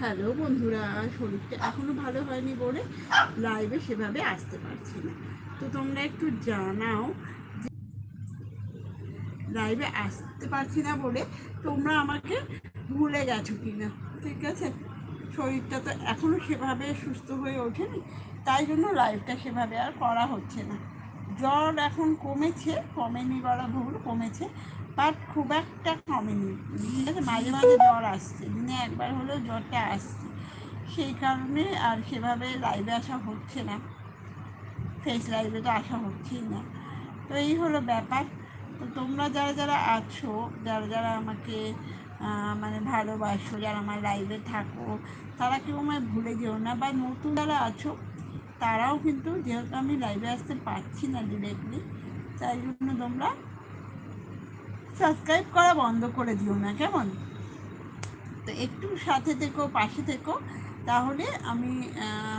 Hello বন্ধুরা, শরীরটা এখনও ভালো হয়নি বলে লাইভে সেভাবে আসতে পারছি না। তো তোমরা একটু জানাও লাইভে আসতে পারছি না বলে তোমরা আমাকে ভুলে গেছো কি না ঠিক আছে? শরীরটা তো এখনও সেভাবে সুস্থ হয়ে ওঠেনি, তাই জন্য লাইভটা সেভাবে আর করা হচ্ছে না। জ্বর এখন কমেছে, কমেনি বলা ভুল, কমেছে বাট খুব একটা কমেনি। ঠিক মাঝে মাঝে জ্বর আসছে, দিনে একবার হলেও জ্বরটা আসছে। সেই কারণে আর সেভাবে লাইভে আসা হচ্ছে না। ফেস লাইভে তো আসা হচ্ছেই না। তো এই হলো ব্যাপার। তো তোমরা যারা যারা আছো, যারা যারা আমাকে মানে ভালোবাসো, যারা আমার লাইভে থাকো, তারা কেউ আমায় ভুলে যেও না, বা নতুন যারা আছো তারাও কিন্তু যেহেতু আমি লাইভে আসতে পারছি না ডিরেক্টলি তাই জন্য তোমরা সাবস্ক্রাইব করা বন্ধ করে দিও না, কেমন? তো একটু সাথে থেকো, পাশে থেকো, তাহলে আমি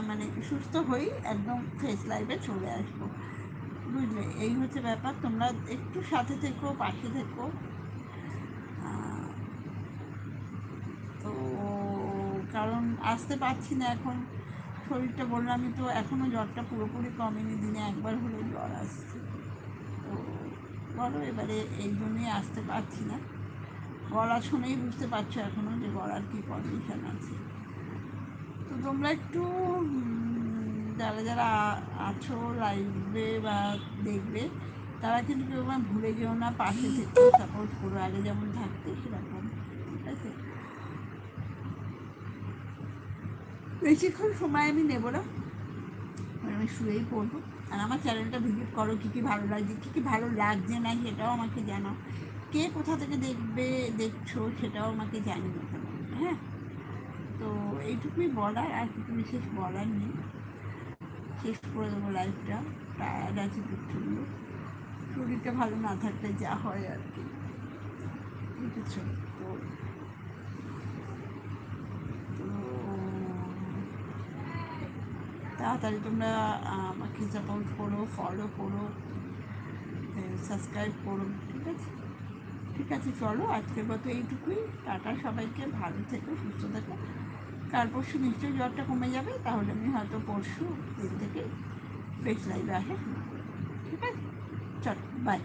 মানে সুস্থ হই, একদম ফেস লাইভে চলে আসব। বুঝলে? এই হচ্ছে ব্যাপার, তোমরা একটু সাথে থেকো, পাশে থেকো। তো কারণ আসতে পারছি না এখন। শরীরটা বললামই তো এখনও জ্বরটা পুরোপুরি কমেনি, দিনে একবার হলেও জ্বর আসছে। তো বলো, এবারে এই জন্যই আসতে পারছি না। গলা শুনেই বুঝতে পারছ এখনও যে গলার কী কন্ডিশন আছে। তো তোমরা একটু যারা যারা আছো লাইভে বা দেখবে, তারা কিন্তু কেউ ভুলে যেও না, পাশে থেকে সাপোর্ট করো, আগে যেমন থাকতে সেরকম, ঠিক আছে? বেশিক্ষণ সময় আমি নেব না। আমি শুয়েই পড়ব। আর আমার চ্যানেলটা ভিজিট করো, কী কী ভালো লাগছে, কী কী ভালো লাগছে না, সেটাও আমাকে জানাও। কে কোথা থেকে দেখবে, দেখছ, সেটাও আমাকে জানিও হ্যাঁ? তো এইটুকুই বলার, আর কিছু বিশেষ বলার নেই। শেষ করে দেবো লাইফটা টায়ার্ড আছে প্রচণ্ড। শরীরটা ভালো না থাকলে যা হয় আর কি। বুঝেছ? তো তাড়াতাড়ি তোমরা আমাকে সাপোর্ট করো ফলো করো সাবস্ক্রাইব করো, ঠিক আছে? ঠিক আছে, চলো, আজকের মতো এইটুকুই। টাটা সবাইকে, ভালো থেকো, সুস্থ থেকো। কাল পরশু নিশ্চয়ই জ্বরটা কমে যাবে, তাহলে আমি হয়তো পরশু দিন থেকে ফেস লাইভে আসা। ঠিক আছে? চলো বাই